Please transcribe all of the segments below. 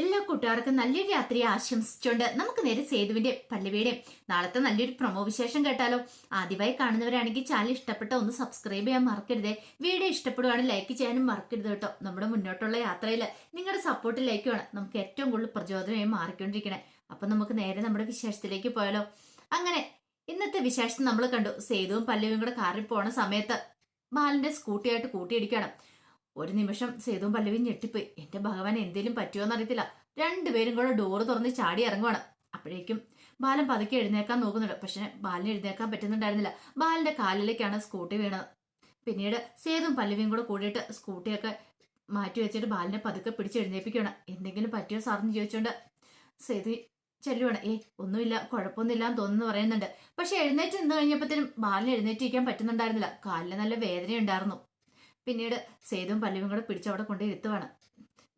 എല്ലാ കൂട്ടുകാർക്കും നല്ലൊരു രാത്രി ആശംസിച്ചുകൊണ്ട് നമുക്ക് നേരെ സേതുവിന്റെ പല്ലവിയുടെ നാളത്തെ നല്ലൊരു പ്രൊമോ വിശേഷം കേട്ടാലോ. ആദ്യമായി കാണുന്നവരാണെങ്കിൽ ചാനൽ ഇഷ്ടപ്പെട്ട ഒന്ന് സബ്സ്ക്രൈബ് ചെയ്യാൻ മറക്കരുതേ. വീഡിയോ ഇഷ്ടപ്പെടുവാണെങ്കിൽ ലൈക്ക് ചെയ്യാനും മറക്കരുത് കേട്ടോ. നമ്മുടെ മുന്നോട്ടുള്ള യാത്രയിൽ നിങ്ങളുടെ സപ്പോർട്ട് ലൈക്കുമാണ് നമുക്ക് ഏറ്റവും കൂടുതൽ പ്രചോദനമായി മാറിക്കൊണ്ടിരിക്കണേ. അപ്പൊ നമുക്ക് നേരെ നമ്മുടെ വിശേഷത്തിലേക്ക് പോയാലോ. അങ്ങനെ ഇന്നത്തെ വിശേഷം നമ്മൾ കണ്ടു. സേതുവും പല്ലവിയും കൂടെ കാറിൽ പോണ സമയത്ത് ബാലിന്റെ സ്കൂട്ടിയായിട്ട് കൂട്ടിയിടിക്കണം ഒരു നിമിഷം സേതുവും പല്ലവിയും ഞെട്ടിപ്പോയി. എന്റെ ഭഗവാൻ എന്തേലും പറ്റുമോന്ന് അറിയത്തില്ല രണ്ടുപേരും കൂടെ ഡോറ് തുറന്ന് ചാടി ഇറങ്ങുവാണ്. അപ്പോഴേക്കും ബാലൻ പതുക്കെ എഴുന്നേക്കാൻ നോക്കുന്നുണ്ട്. പക്ഷെ ബാലിന് എഴുന്നേക്കാൻ പറ്റുന്നുണ്ടായിരുന്നില്ല. ബാലിന്റെ കാലിലേക്കാണ് സ്കൂട്ടി വീണത്. പിന്നീട് സേതും പല്ലവിയും കൂടെ കൂടിയിട്ട് സ്കൂട്ടിയൊക്കെ മാറ്റി വെച്ചിട്ട് ബാലിനെ പതുക്കെ പിടിച്ച് എഴുന്നേപ്പിക്കുകയാണ് എന്തെങ്കിലും പറ്റിയോ സാറെന്ന് ചോദിച്ചോണ്ട് സേതു ചെല്ലുവാണ്. ഏ ഒന്നുമില്ല. കുഴപ്പമൊന്നുമില്ല എന്ന് തോന്നുന്നു പറയുന്നുണ്ട്. പക്ഷെ എഴുന്നേറ്റ് നിന്ന് കഴിഞ്ഞപ്പോഴത്തേനും ബാലിന് എഴുന്നേറ്റിരിക്കാൻ പറ്റുന്നുണ്ടായിരുന്നില്ല. കാലിന് നല്ല വേദനയുണ്ടായിരുന്നു. പിന്നീട് സേതും പല്ലവിയും കൂടെ പിടിച്ചവിടെ അവിടെ ഇരുത്തുവാണ്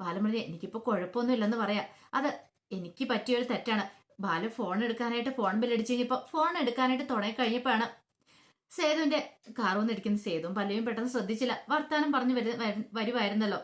പറഞ്ഞ് എനിക്കിപ്പോൾ കുഴപ്പമൊന്നുമില്ലെന്ന് പറയാം. അത് എനിക്ക് പറ്റിയൊരു തെറ്റാണ്. ബാലു ഫോൺ എടുക്കാനായിട്ട് ഫോൺ ബില്ലടിച്ച് കഴിഞ്ഞപ്പോൾ ഫോൺ എടുക്കാനായിട്ട് തുടങ്ങി കഴിഞ്ഞപ്പോഴാണ് സേതുവിന്റെ കാർ വന്ന് ഇടിക്കുന്ന സേതുവും പല്ലവിയും പെട്ടെന്ന് ശ്രദ്ധിച്ചില്ല. വർത്താനം പറഞ്ഞു വരു വരു- വരുമായിരുന്നല്ലോ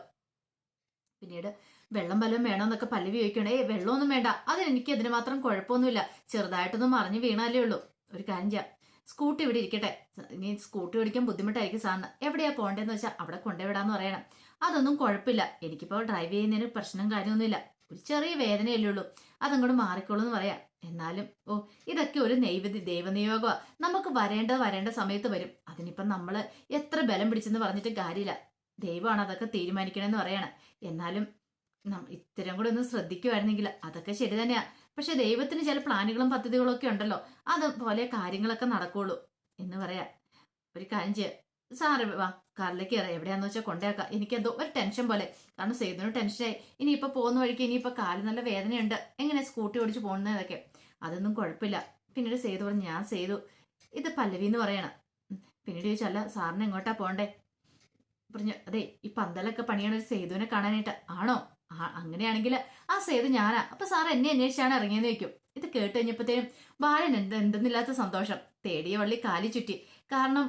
പിന്നീട് വെള്ളം വല്ലതും വേണമെന്നൊക്കെ പല്ലവി ചോദിക്കണേ വെള്ളമൊന്നും വേണ്ട. അതിനെനിക്ക് അതിന് മാത്രം കുഴപ്പമൊന്നുമില്ല. ചെറുതായിട്ടൊന്നും മറിഞ്ഞു വീണാലേ ഉള്ളൂ. ഒരു കാര്യം ചെയ്യാം. സ്കൂട്ടി ഇവിടെ ഇരിക്കട്ടെ. ഇനി സ്കൂട്ടി ഓടിക്കാൻ ബുദ്ധിമുട്ടായിരിക്കും സാറിന്. എവിടെയാ പോണ്ടേന്ന് വെച്ചാൽ അവിടെ കൊണ്ടുവിടാന്ന് പറയണം. അതൊന്നും കുഴപ്പമില്ല. എനിക്കിപ്പോൾ ഡ്രൈവ് ചെയ്യുന്നതിന് പ്രശ്നം കാര്യമൊന്നുമില്ല. ഒരു ചെറിയ വേദനയല്ലേ ഉള്ളൂ. അതങ്ങോട്ട് മാറിക്കോളൂ എന്ന് പറയാം. എന്നാലും ഓ ഇതൊക്കെ ഒരു നൈവതി ദൈവനിയോഗമാണ് നമുക്ക് വരേണ്ടത് വരേണ്ട സമയത്ത് വരും. അതിനിപ്പം നമ്മൾ എത്ര ബലം പിടിച്ചെന്ന് പറഞ്ഞിട്ട് കാര്യമില്ല. ദൈവമാണ് അതൊക്കെ തീരുമാനിക്കണമെന്ന് പറയണം. എന്നാലും ഇത്തരം കൂടെ ഒന്ന് ശ്രദ്ധിക്കുമായിരുന്നെങ്കിൽ അതൊക്കെ ശരി തന്നെയാ. പക്ഷെ ദൈവത്തിന് ചില പ്ലാനുകളും പദ്ധതികളും ഒക്കെ ഉണ്ടല്ലോ. അതുപോലെ കാര്യങ്ങളൊക്കെ നടക്കുള്ളൂ എന്ന് പറയാ ഒരു കാര്യം ചെയ്യാം. സാറ് വാ കാറിലേക്ക് കയറാം. എവിടെയാന്ന് വെച്ചാൽ കൊണ്ടേക്കാം. എനിക്കെന്തോ ഒരു ടെൻഷൻ പോലെ. കാരണം സേതുവിന് ടെൻഷനായി. ഇനിയിപ്പോ പോകുന്ന വഴിക്ക് ഇനിയിപ്പോ കാലിൽ നല്ല വേദനയുണ്ട്. എങ്ങനെ സ്കൂട്ടി ഓടിച്ച് പോകുന്നതൊക്കെ അതൊന്നും കുഴപ്പമില്ല. പിന്നീട് സേതു പറഞ്ഞു ഞാൻ സേതു. ഇത് പല്ലവി എന്ന് പറയണം. പിന്നീട് ചോദിച്ചല്ല സാറിന് എങ്ങോട്ടാ പോണ്ടേ പറഞ്ഞു അതെ ഈ പന്തലൊക്കെ പണിയണ ഒരു സേതുവിനെ കാണാനായിട്ട്. ആണോ? അങ്ങനെയാണെങ്കിൽ ആ സേത് ഞാനാ. അപ്പൊ സാർ എന്നെ അന്വേഷിച്ചാണ് ഇറങ്ങിയെന്ന് വെക്കും ഇത് കേട്ട് കഴിഞ്ഞപ്പോഴത്തേനും ബാലൻ എന്ത് എന്തെന്നില്ലാത്ത സന്തോഷം. തേടിയ വള്ളി കാലി ചുറ്റി. കാരണം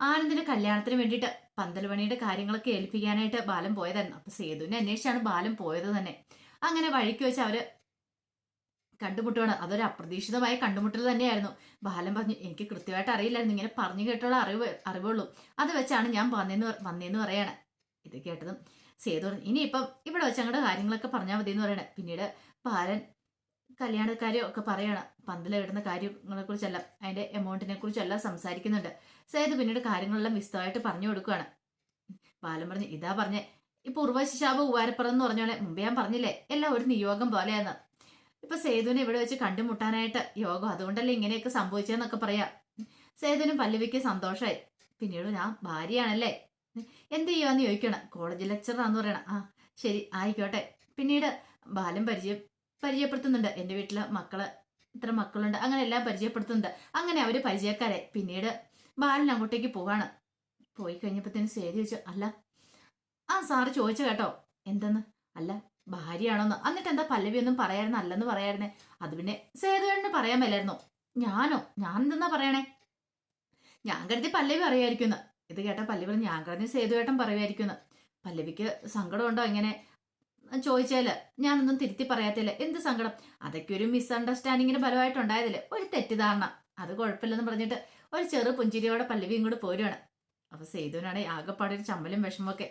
ആനന്ദിന്റെ കല്യാണത്തിന് വേണ്ടിയിട്ട് പന്തൽപണിയുടെ കാര്യങ്ങളൊക്കെ ഏൽപ്പിക്കാനായിട്ട് ബാലൻ പോയതായിരുന്നു. അപ്പൊ സേതുവിനെ അന്വേഷിച്ചാണ് ബാലൻ പോയത് തന്നെ. അങ്ങനെ വഴിക്ക് വെച്ച് അവർ കണ്ടുമുട്ടുകയാണ് അതൊരു അപ്രതീക്ഷിതമായ കണ്ടുമുട്ടൽ തന്നെയായിരുന്നു. ബാലൻ പറഞ്ഞു എനിക്ക് കൃത്യമായിട്ട് അറിയില്ലായിരുന്നു. ഇങ്ങനെ പറഞ്ഞു കേട്ടുള്ള അറിവ് അറിവുള്ളൂ. അത് വെച്ചാണ് ഞാൻ വന്നേന്ന് വന്നേന്ന് പറയാണ്. ഇത് കേട്ടതും സേതു ഇനിയിപ്പം ഇവിടെ വെച്ച് അങ്ങോട്ട് കാര്യങ്ങളൊക്കെ പറഞ്ഞാൽ മതി എന്ന് പറയണേ. പിന്നീട് ബാലൻ കല്യാണക്കാര്യം ഒക്കെ പറയണം. പന്തല ഇടുന്ന കാര്യങ്ങളെ കുറിച്ചെല്ലാം അതിന്റെ എമൗണ്ടിനെ കുറിച്ചെല്ലാം സംസാരിക്കുന്നുണ്ട്. സേതു പിന്നീട് കാര്യങ്ങളെല്ലാം വിശദമായിട്ട് പറഞ്ഞു കൊടുക്കുകയാണ് ബാലൻ പറഞ്ഞു ഇതാ പറഞ്ഞേ ഇപ്പൊ ഉർവശിശാബ് ഉവാരപ്പുറം എന്ന് പറഞ്ഞോളെ. മുമ്പേ ഞാൻ പറഞ്ഞില്ലേ എല്ലാം ഒരു നിയോഗം പോലെയാന്ന്. ഇപ്പൊ സേതുവിനെ ഇവിടെ വെച്ച് കണ്ടുമുട്ടാനായിട്ട് യോഗം അതുകൊണ്ടല്ലേ ഇങ്ങനെയൊക്കെ സംഭവിച്ചതെന്നൊക്കെ പറയാം. സേതുവിനും പല്ലവിക്ക് സന്തോഷമായി പിന്നീട് ഞാൻ ഭാര്യയാണല്ലേ എന്ത് ചെയ്യുവാന്ന് ചോദിക്കണം കോളേജ് ലെക്ചറാന്ന് പറയണം. ആ ശരി ആയിക്കോട്ടെ. പിന്നീട് ബാലം പരിചയ പരിചയപ്പെടുത്തുന്നുണ്ട്. എന്റെ വീട്ടിലെ മക്കൾ ഇത്ര മക്കളുണ്ട്. അങ്ങനെ എല്ലാം പരിചയപ്പെടുത്തുന്നുണ്ട്. അങ്ങനെ അവർ പരിചയക്കാരെ പിന്നീട് ബാലൻ അങ്ങോട്ടേക്ക് പോവാണ്. പോയി കഴിഞ്ഞപ്പോഴത്തേന് സേതി ചോദിച്ചു അല്ല ആ സാറ് ചോദിച്ചു കേട്ടോ. എന്തെന്ന്? അല്ല ഭാര്യയാണോന്ന്. എന്നിട്ട് എന്താ പല്ലവി ഒന്നും പറയായിരുന്നു? അല്ലെന്ന് പറയായിരുന്നേ? അത് പിന്നെ സേതുവേണ്ണന് പറയാൻ മേലായിരുന്നോ. ഞാനോ? ഞാൻ എന്തെന്നാ പറയണേ? ഞാൻ കരുതി പല്ലവി അറിയായിരിക്കുമെന്ന് ഇത് കേട്ട പല്ലവി ഞാൻ കരുതി സേതുവേട്ടൻ പറയുമായിരിക്കുന്നു പല്ലവിക്ക് സങ്കടമുണ്ടോ ഇങ്ങനെ? ചോദിച്ചാൽ. ഞാനൊന്നും തിരുത്തി പറയാത്തില്ല. എന്ത് സങ്കടം? അതൊക്കെ ഒരു മിസ്അണ്ടർസ്റ്റാൻഡിങ്ങിന് ഫലമായിട്ടുണ്ടായതില്ലേ ഒരു തെറ്റിദ്ധാരണ. അത് കുഴപ്പമില്ലെന്ന് പറഞ്ഞിട്ട് ഒരു ചെറു പുഞ്ചിരിയോടെ പല്ലവി ഇങ്ങോട്ട് പോരുവാണ്. അപ്പൊ സേതുവിനാണ് ആകെപ്പാടെ ഒരു ചമ്മലും വിഷമമൊക്കെ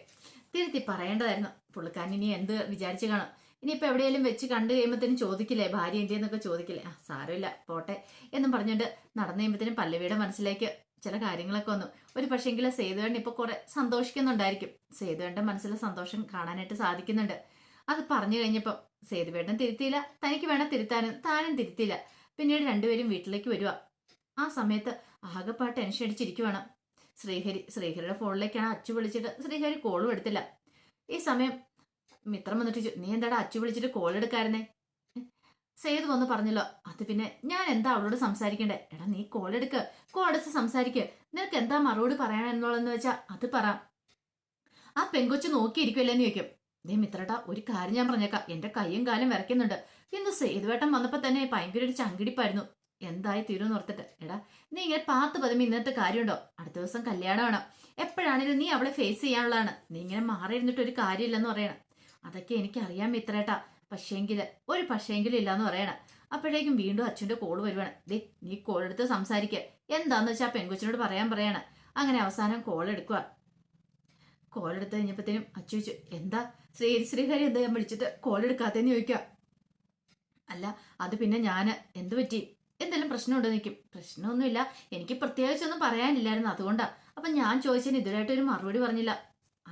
തിരുത്തി പറയേണ്ടതായിരുന്നു. പുള്ളിക്കാരൻ ഇനി എന്ത് വിചാരിച്ചു കാണും? ഇനിയിപ്പോ എവിടെയെങ്കിലും വെച്ച് കണ്ടു കഴിയുമ്പോഴത്തേനും ചോദിക്കില്ലേ? ഭാര്യ എന്തിയെന്നൊക്കെ ചോദിക്കില്ലേ? ആ സാരമില്ല. പോട്ടെ എന്നും പറഞ്ഞുകൊണ്ട് നടന്നു കഴിയുമ്പോഴത്തേനും പല്ലവിയുടെ മനസ്സിലേക്ക് ചില കാര്യങ്ങളൊക്കെ വന്നു. ഒരു പക്ഷേങ്കിൽ സേതുവേണ്ട ഇപ്പൊ കുറെ സന്തോഷിക്കുന്നുണ്ടായിരിക്കും. സേതുവേണ്ട മനസ്സിലെ സന്തോഷം കാണാനായിട്ട് സാധിക്കുന്നുണ്ട്. അത് പറഞ്ഞു കഴിഞ്ഞപ്പോൾ സേതുവേട്ടൻ തിരുത്തിയില്ല. തനിക്ക് വേണം തിരുത്താനും. താനും തിരുത്തിയില്ല. പിന്നീട് രണ്ടുപേരും വീട്ടിലേക്ക് വരിക ആ സമയത്ത് ആകെപ്പാട് ടെൻഷൻ അടിച്ചിരിക്കുവാണ്. ശ്രീഹരി ശ്രീഹരിയുടെ ഫോണിലേക്കാണ് അച്ചു വിളിച്ചിട്ട് ശ്രീഹരി കോളും എടുത്തില്ല. ഈ സമയം മിത്രം വന്നിട്ട് നീ എന്താടാ അച്ചു വിളിച്ചിട്ട് കോൾ എടുക്കായിരുന്നേ? സേതു വന്ന് പറഞ്ഞല്ലോ അത് പിന്നെ ഞാൻ എന്താ അവളോട് സംസാരിക്കണ്ടേ? എടാ നീ കോൾ എടുക്ക്. കോൾ എടുത്ത് സംസാരിക്ക്. നിനക്ക് എന്താ മറുപടി പറയാനെന്നുള്ളതെന്ന് വെച്ചാ അത് പറ. ആ പെങ്കൊച്ച് നോക്കിയിരിക്കുമല്ലേന്ന് ചോദിക്കും. ദേ മിത്രട്ടാ ഒരു കാര്യം ഞാൻ പറഞ്ഞേക്കാം. എന്റെ കൈയും കാലും വരയ്ക്കുന്നുണ്ട്. ഇന്ന് സേതുവേട്ടൻ വന്നപ്പോ തന്നെ ഭയങ്കര ഒരു ചങ്കിടിപ്പായിരുന്നു. എന്തായി തീരുമെന്ന് ഓർത്തിട്ട്. എടാ നീ ഇങ്ങനെ പാത്ത് പതിമ ഇന്നത്തെ കാര്യമുണ്ടോ? അടുത്ത ദിവസം കല്യാണമാണ് എപ്പോഴാണെങ്കിലും നീ അവളെ ഫേസ് ചെയ്യാനുള്ളതാണ്. നീ ഇങ്ങനെ മാറിയിരുന്നിട്ട് ഒരു കാര്യമില്ലെന്ന് പറയണം. അതൊക്കെ എനിക്കറിയാം മിത്രേട്ടാ. പക്ഷേങ്കിൽ ഒരു പക്ഷേങ്കിലും ഇല്ലാന്ന് പറയണ. അപ്പോഴേക്കും വീണ്ടും അച്ഛന്റെ കോൾ വരുവാണ്. ദേ നീ കോൾ എടുത്ത് സംസാരിക്കുക എന്താന്ന് വെച്ചാൽ പെൺകൊച്ചിനോട് പറയാൻ പറയാണ്. അങ്ങനെ അവസാനം കോൾ എടുക്കുക കോൾ കഴിഞ്ഞപ്പോഴത്തേനും അച്ഛ ചോദിച്ചു എന്താ? ശ്രീ ശ്രീഹരി എന്താ ഞാൻ വിളിച്ചിട്ട് കോൾ ചോദിക്കുക അല്ല അത് പിന്നെ ഞാൻ എന്ത് പറ്റി? എന്തെങ്കിലും പ്രശ്നമുണ്ടോ? നിൽക്കും പ്രശ്നമൊന്നുമില്ല. എനിക്ക് പ്രത്യേകിച്ചൊന്നും പറയാനില്ലായിരുന്നു. അതുകൊണ്ടാണ് അപ്പം ഞാൻ ചോദിച്ചതിന് ഇതുവരായിട്ടൊരു മറുപടി പറഞ്ഞില്ല.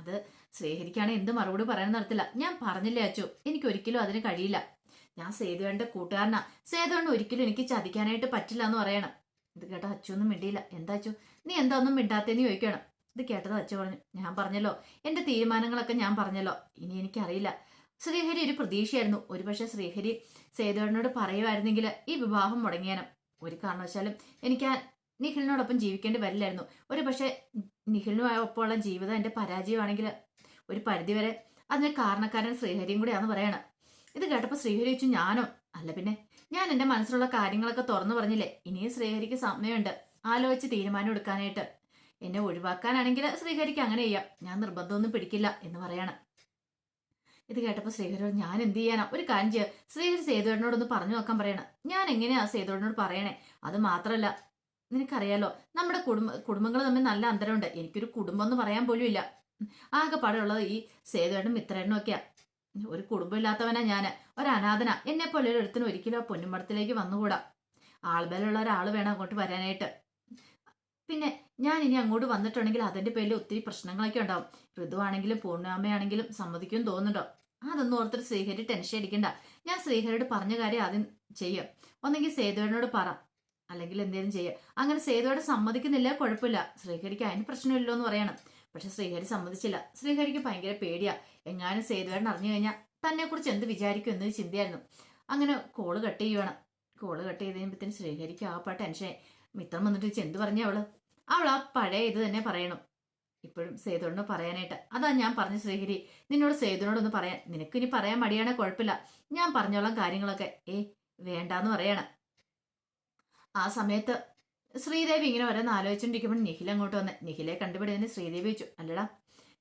അത് ശ്രീഹരിക്കാണ് എന്ത് മറുപടി പറയാൻ നടത്തില്ല. ഞാൻ പറഞ്ഞില്ലേ അച്ചു? എനിക്ക് ഒരിക്കലും അതിന് കഴിയില്ല. ഞാൻ സേതുവേണ്ട കൂട്ടുകാരനാ. സേതുവേണ്ട ഒരിക്കലും എനിക്ക് ചതിക്കാനായിട്ട് പറ്റില്ല എന്ന് പറയണം. ഇത് കേട്ടോ അച്ചു ഒന്നും മിണ്ടിയില്ല. എന്താ അച്ചു? നീ എന്താ ഒന്നും മിണ്ടാത്തേന്ന് ചോദിക്കണം. ഇത് കേട്ടത് അച്ചു പറഞ്ഞു. ഞാൻ പറഞ്ഞല്ലോ. എന്റെ തീരുമാനങ്ങളൊക്കെ ഞാൻ പറഞ്ഞല്ലോ. ഇനി എനിക്കറിയില്ല. ശ്രീഹരി ഒരു പ്രതീക്ഷയായിരുന്നു. ഒരുപക്ഷെ ശ്രീഹരി സേതുവേടനോട് പറയുമായിരുന്നെങ്കിൽ ഈ വിവാഹം മുടങ്ങിയാനും. ഒരു കാരണവശാലും എനിക്ക് നിഖിലിനോടൊപ്പം ജീവിക്കേണ്ടി വരില്ലായിരുന്നു. ഒരു പക്ഷേ നിഖിലിനൊപ്പമുള്ള ജീവിതം എന്റെ പരാജയമാണെങ്കിൽ ഒരു പരിധിവരെ അതിന് കാരണക്കാരൻ ശ്രീഹരിയും കൂടിയാന്ന് പറയണം. ഇത് കേട്ടപ്പോൾ ശ്രീഹരി വെച്ചു ഞാനോ? അല്ല പിന്നെ ഞാൻ എന്റെ മനസ്സിലുള്ള കാര്യങ്ങളൊക്കെ തുറന്നു പറഞ്ഞില്ലേ? ഇനിയും ശ്രീഹരിക്ക് സമയമുണ്ട്. ആലോചിച്ച് തീരുമാനം എടുക്കാനായിട്ട്. എന്നെ ഒഴിവാക്കാനാണെങ്കിൽ ശ്രീഹരിക്ക് അങ്ങനെ ചെയ്യാം. ഞാൻ നിർബന്ധമൊന്നും പിടിക്കില്ല എന്ന് പറയണം. ഇത് കേട്ടപ്പോൾ ശ്രീഹരി ഞാൻ എന്ത് ചെയ്യാനാ? ഒരു കാര്യം ചെയ്യുക ശ്രീഹരി സേതുവേടനോടൊന്ന് പറഞ്ഞു നോക്കാൻ പറയണം. ഞാൻ എങ്ങനെയാ സേതുവേടനോട് പറയണേ? അത് മാത്രമല്ല നിനക്കറിയാലോ നമ്മുടെ കുടുംബ കുടുംബങ്ങൾ തമ്മിൽ നല്ല അന്തരമുണ്ട്. എനിക്കൊരു കുടുംബം എന്ന് പറയാൻ പോലും ഇല്ല. ആകെ പാടുള്ളത് ഈ സേതുവേട്ടനും മിത്രേട്ടനും ഒക്കെയാ. ഒരു കുടുംബമില്ലാത്തവനാ ഞാൻ ഒരു അനാഥന എന്നെ പോലെ ഒരു ഒരുത്തിന് ഒരിക്കലും ആ പൊന്നുമടത്തിലേക്ക് വന്നുകൂടാ. ആൾബലുള്ള ഒരാൾ വേണം അങ്ങോട്ട് വരാനായിട്ട്. പിന്നെ ഞാൻ ഇനി അങ്ങോട്ട് വന്നിട്ടുണ്ടെങ്കിൽ അതിന്റെ പേരിൽ ഒത്തിരി പ്രശ്നങ്ങളൊക്കെ ഉണ്ടാവും. ഋതുവാണെങ്കിലും പൂർണാമയാണെങ്കിലും സമ്മതിക്കും തോന്നുന്നുണ്ടോ? അതൊന്നും ഓർത്തിട്ട് ശ്രീഹരി ടെൻഷൻ അടിക്കണ്ട. ഞാൻ ശ്രീഹരിയോട് പറഞ്ഞ കാര്യം ആദ്യം ചെയ്യും. ഒന്നെങ്കിൽ സേതുവേനോട് പറ. അല്ലെങ്കിൽ എന്തെങ്കിലും ചെയ്യുക അങ്ങനെ സേതുവോടെ സമ്മതിക്കുന്നില്ല കുഴപ്പമില്ല. ശ്രീഹരിക്ക് അതിന് പ്രശ്നമില്ലോ എന്ന് പറയണം. പക്ഷെ ശ്രീഹരി സമ്മതിച്ചില്ല. ശ്രീഹരിക്ക് ഭയങ്കര പേടിയാ. എങ്ങാനും സേതുവേട്ടൻ അറിഞ്ഞു കഴിഞ്ഞാൽ തന്നെ കുറിച്ച് എന്ത് വിചാരിക്കും എന്ന് ചിന്തയായിരുന്നു. അങ്ങനെ കോൾ കട്ട് ചെയ്യുവാണ്. കോൾ കട്ട് ചെയ്ത് കഴിയുമ്പോഴത്തേന് ശ്രീഹരിക്ക് ആ പാട്ട് ടെൻഷൻ മിത്രം വന്നിട്ട് ചെന്ത് എന്ത് പറഞ്ഞ അവൾ? അവൾ ആ പഴയ ഇത് തന്നെ പറയണം. ഇപ്പോഴും സേതുവിനോട് പറയാനായിട്ട്. അതാ ഞാൻ പറഞ്ഞു ശ്രീഹരി. നിന്നോട് സേതുവിനോടൊന്ന് പറയാൻ. നിനക്ക് ഇനി പറയാൻ മടിയാണെ കുഴപ്പമില്ല. ഞാൻ പറഞ്ഞോളാം കാര്യങ്ങളൊക്കെ. ഏ വേണ്ടാന്ന് പറയണ. ആ സമയത്ത് ശ്രീദേവി ഇങ്ങനെ ഓരോന്ന് ആലോചിച്ചുകൊണ്ടിരിക്കുമ്പോൾ നിഖിൽ അങ്ങോട്ട് വന്നെ നിഖിലെ കണ്ടുപിടിയതിന് ശ്രീദേവി വെച്ചു അല്ലടാ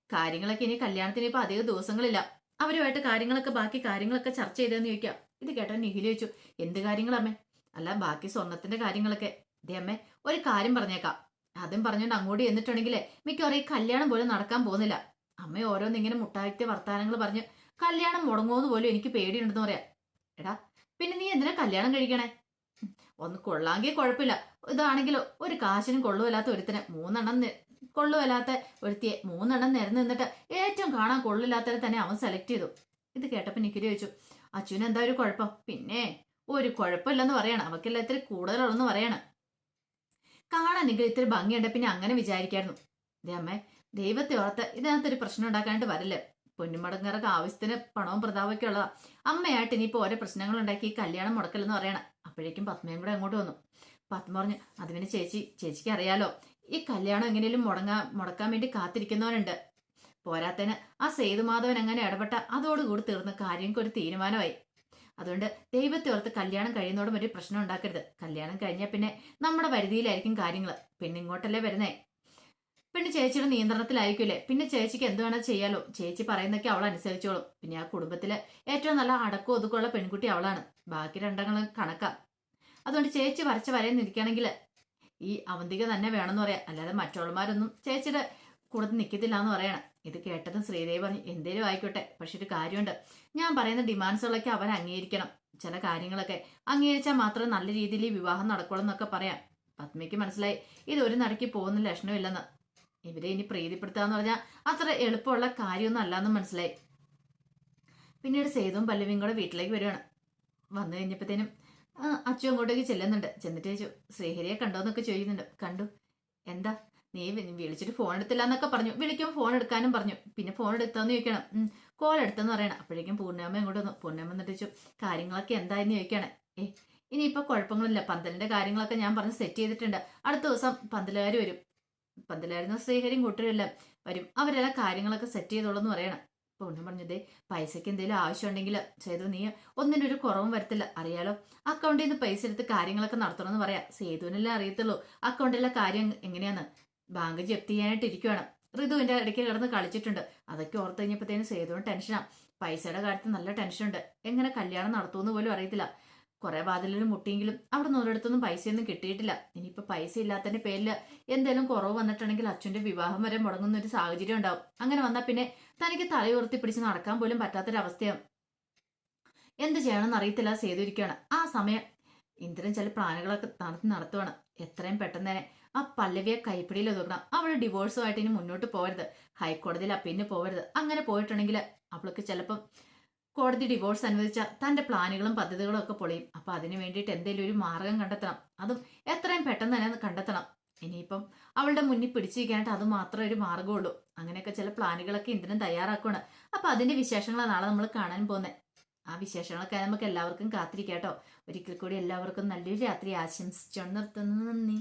കാര്യങ്ങളൊക്കെ ഇനി കല്യാണത്തിന് ഇപ്പൊ അധിക ദിവസങ്ങളില്ല. അവരുമായിട്ട് കാര്യങ്ങളൊക്കെ ബാക്കി കാര്യങ്ങളൊക്കെ ചർച്ച ചെയ്തെന്ന് ചോദിക്കാം. ഇത് കേട്ടോ നിഖിൽ ചോദിച്ചു എന്ത് കാര്യങ്ങളമ്മേ അല്ല ബാക്കി സ്വർണത്തിന്റെ കാര്യങ്ങളൊക്കെ. ദേ അമ്മേ ഒരു കാര്യം പറഞ്ഞേക്കാം. ആദ്യം പറഞ്ഞുകൊണ്ട് അങ്ങോട്ട് ചെന്നിട്ടുണ്ടെങ്കിലേ മിക്കവാറും ഈ കല്യാണം പോലും നടക്കാൻ പോകുന്നില്ല. അമ്മ ഓരോന്നിങ്ങനെ മുട്ടാഴ്ത്തിയ വർത്താനങ്ങൾ പറഞ്ഞ് കല്യാണം മുടങ്ങുമെന്ന് പോലും എനിക്ക് പേടിയുണ്ടെന്ന് പറയാം. എടാ പിന്നെ നീ എന്തിനാ കല്യാണം കഴിക്കണേ? ഒന്ന് കൊള്ളാമെങ്കിൽ കുഴപ്പമില്ല. ഇതാണെങ്കിലോ ഒരു കാശിനും കൊള്ളുമല്ലാത്ത ഒരുത്തിനെ മൂന്നെണ്ണം കൊള്ളുമല്ലാത്ത ഒരുത്തിയെ മൂന്നെണ്ണം നിരന്ന് നിന്നിട്ട് ഏറ്റവും കാണാൻ കൊള്ളില്ലാത്തവരെ തന്നെ അവൻ സെലക്ട് ചെയ്തു. ഇത് കേട്ടപ്പോൾ നിക്കിരി ചോദിച്ചു അച്ഛന് എന്താ ഒരു കുഴപ്പം? പിന്നെ ഒരു കുഴപ്പമില്ലെന്ന് പറയണം. അവക്കെല്ലാം ഇത്തിരി കൂടുതലുള്ളെന്ന് പറയണം. കാണാൻ നിങ്ങൾ ഇത്തിരി ഭംഗിയുണ്ട്. പിന്നെ അങ്ങനെ വിചാരിക്കായിരുന്നു. ദേ അമ്മേ ദൈവത്തെ ഓർത്ത് ഇതിനകത്തൊരു പ്രശ്നം ഉണ്ടാക്കാനായിട്ട് വരില്ല? പൊന്നുമടങ്ങാർക്ക് ആവശ്യത്തിന് പണവും പ്രതാപമൊക്കെ ഉള്ളതാ. അമ്മയായിട്ട് ഇനിയിപ്പോൾ ഓരോ പ്രശ്നങ്ങൾ ഉണ്ടാക്കി കല്യാണം മുടക്കലെന്ന് പറയണം. അപ്പോഴേക്കും പത്മയും കൂടെ അങ്ങോട്ട് വന്നു. പത്മ പറഞ്ഞു അത് പിന്നെ ചേച്ചി ചേച്ചിക്ക് അറിയാലോ ഈ കല്യാണം എങ്ങനെയും മുടങ്ങാൻ മുടക്കാൻ വേണ്ടി കാത്തിരിക്കുന്നവനുണ്ട്. പോരാത്തന് ആ സേതുമാധവൻ അങ്ങനെ ഇടപെട്ട അതോടുകൂടി തീർന്ന് കാര്യങ്ങൾക്ക് ഒരു തീരുമാനമായി. അതുകൊണ്ട് ദൈവത്തെ ഓർത്ത് കല്യാണം കഴിയുന്നതോടും ഒരു പ്രശ്നം ഉണ്ടാക്കരുത്. കല്യാണം കഴിഞ്ഞാൽ പിന്നെ നമ്മുടെ പരിധിയിലായിരിക്കും കാര്യങ്ങൾ പിന്നെ ഇങ്ങോട്ടല്ലേ വരുന്നേ? പിന്നെ ചേച്ചിയുടെ നിയന്ത്രണത്തിലായിരിക്കില്ലേ പിന്നെ ചേച്ചിക്ക് എന്ത് വേണേൽ ചെയ്യാലോ. ചേച്ചി പറയുന്നൊക്കെ അവൾ അനുസരിച്ചോളും. പിന്നെ ആ കുടുംബത്തിലെ ഏറ്റവും നല്ല അടക്കം ഒതുക്കമുള്ള പെൺകുട്ടി അവളാണ്. ബാക്കി രണ്ടെണ്ണം കണക്കാ. അതുകൊണ്ട് ചേച്ചി വരച്ച വരയിൽ ഈ അവന്തിക തന്നെ വേണമെന്ന് പറയാം. അല്ലാതെ മറ്റുള്ളമാരൊന്നും ചേച്ചിയുടെ കൂടെ നിൽക്കത്തില്ല എന്ന് പറയണം. ഇത് കേട്ടതും ശ്രീദേവി പറഞ്ഞു എന്തേലും ആയിക്കോട്ടെ പക്ഷെ ഒരു കാര്യമുണ്ട്. ഞാൻ പറയുന്ന ഡിമാൻഡ്സുകളൊക്കെ അവൻ അംഗീകരിക്കണം. ചില കാര്യങ്ങളൊക്കെ അംഗീകരിച്ചാൽ മാത്രം നല്ല രീതിയിൽ വിവാഹം നടക്കുള്ളൂ എന്നൊക്കെ പറയാം. പത്മയ്ക്ക് മനസ്സിലായി ഇത് ഒരു നടക്കി പോകുന്ന ലക്ഷണമില്ലെന്ന്. ഇവരെ ഇനി പ്രീതിപ്പെടുത്താന്ന് പറഞ്ഞാൽ അത്ര എളുപ്പമുള്ള കാര്യമൊന്നും അല്ലാന്നും മനസ്സിലായി. പിന്നീട് സേതുവും പല്ലവിയും കൂടെ വീട്ടിലേക്ക് വരികയാണ്. വന്നു കഴിഞ്ഞപ്പോഴത്തേനും അച്ചു അങ്ങോട്ടേക്ക് ചെല്ലുന്നുണ്ട്. ചെന്നിട്ട് ചോദിച്ചു ശ്രീഹരിയെ കണ്ടോന്നൊക്കെ ചോദിക്കുന്നുണ്ട്. കണ്ടു. എന്താ? നീ വിളിച്ചിട്ട് ഫോൺ എടുത്തില്ല എന്നൊക്കെ പറഞ്ഞു. വിളിക്കുമ്പോൾ ഫോൺ എടുക്കാനും പറഞ്ഞു. പിന്നെ ഫോൺ എടുത്തോന്ന് ചോദിക്കണം. കോൾ എടുത്തെന്ന് പറയണം. അപ്പോഴേക്കും പൂർണാമ്മ ഇങ്ങോട്ട് വന്നു. പൂർണാമ്മ എന്നിട്ട് ചോദിച്ചു കാര്യങ്ങളൊക്കെ എന്തായെന്ന് ചോദിക്കണം? ഏ ഇനിയിപ്പോൾ കുഴപ്പങ്ങളില്ല പന്തലിന്റെ കാര്യങ്ങളൊക്കെ ഞാൻ പറഞ്ഞ് സെറ്റ് ചെയ്തിട്ടുണ്ട്. അടുത്ത ദിവസം പന്തലുകാർ വരും. പന്തലായിരുന്ന ശ്രീഹരിയും കൂട്ടരെല്ലാം വരും. അവരെല്ലാം കാര്യങ്ങളൊക്കെ സെറ്റ് ചെയ്തോളൂ പറയണം. പൊണ്ണു പറഞ്ഞതേ പൈസക്ക് എന്തെങ്കിലും ആവശ്യമുണ്ടെങ്കിൽ സേതു നീ ഒന്നിനൊരു കുറവും വരത്തില്ല. അറിയാലോ? അക്കൗണ്ടിൽ നിന്ന് പൈസ എടുത്ത് കാര്യങ്ങളൊക്കെ നടത്തണമെന്ന് പറയാം. സേതുവിനല്ലേ അറിയത്തുള്ളൂ. അക്കൗണ്ടിലെ കാര്യം എങ്ങനെയാന്ന് ബാങ്ക് ജപ്തി ചെയ്യാനായിട്ട് ഇരിക്കുവാണ്. ഋതുവിന്റെ ഇടയ്ക്ക് കിടന്ന് കളിച്ചിട്ടുണ്ട്. അതൊക്കെ ഓർത്ത് കഴിഞ്ഞപ്പോഴത്തേനും സേതുവിന് ടെൻഷനാ പൈസയുടെ കാര്യത്തിൽ നല്ല ടെൻഷനുണ്ട് എങ്ങനെ കല്യാണം നടത്തുമെന്ന് പോലും അറിയത്തില്ല. കുറെ വാതിലിന് മുട്ടിയെങ്കിലും അവിടെ നിന്ന് ഒരിടത്തൊന്നും പൈസയൊന്നും കിട്ടിയിട്ടില്ല. ഇനിയിപ്പോ പൈസ ഇല്ലാത്തതിന്റെ പേരിൽ എന്തെങ്കിലും കുറവ് വന്നിട്ടുണ്ടെങ്കിൽ അച്ഛന്റെ വിവാഹം വരെ മുടങ്ങുന്ന ഒരു സാഹചര്യം ഉണ്ടാവും. അങ്ങനെ വന്നാൽ പിന്നെ തനിക്ക് തലയുയർത്തി പിടിച്ച് നടക്കാൻ പോലും പറ്റാത്തൊരവസ്ഥയാവും. എന്ത് ചെയ്യണമെന്ന് അറിയത്തില്ല സേതുരിക്കുകയാണ് ആ സമയം ഇന്ദ്രൻ ചില പ്ലാനുകളൊക്കെ നടത്തി നടത്തുവാണ്. എത്രയും പെട്ടെന്ന് തന്നെ ആ പല്ലവിയെ കൈപ്പിടിയിൽ ഒതുക്കണം. അവൾ ഡിവോഴ്സുമായിട്ട് ഇനി മുന്നോട്ട് പോകരുത് ഹൈക്കോടതിയിൽ അപ്പീലിന് പോകരുത് അങ്ങനെ പോയിട്ടുണ്ടെങ്കിൽ അവൾക്ക് ചിലപ്പം കോടതി ഡിവോഴ്സ് അനുവദിച്ച തന്റെ പ്ലാനുകളും പദ്ധതികളും ഒക്കെ പൊളിയും. അപ്പൊ അതിന് വേണ്ടിയിട്ട് എന്തെങ്കിലും ഒരു മാർഗം കണ്ടെത്തണം. അതും എത്രയും പെട്ടെന്ന് തന്നെ കണ്ടെത്തണം. ഇനിയിപ്പം അവളുടെ മുന്നിൽ പിടിച്ചിരിക്കാനായിട്ട് അത് മാത്രമേ ഒരു മാർഗമുള്ളൂ. അങ്ങനെയൊക്കെ ചില പ്ലാനുകളൊക്കെ ഇന്ദ്രൻ തയ്യാറാക്കുകയാണ് അപ്പൊ അതിന്റെ വിശേഷങ്ങളാണ് നാളെ നമ്മൾ കാണാൻ പോകുന്നത് ആ വിശേഷങ്ങളൊക്കെ നമുക്ക് എല്ലാവർക്കും കാത്തിരിക്കാം കേട്ടോ. ഒരിക്കൽ കൂടി എല്ലാവർക്കും നല്ലൊരു രാത്രി ആശംസിച്ചോണ്ട് നിർത്തുന്നു. നന്ദി.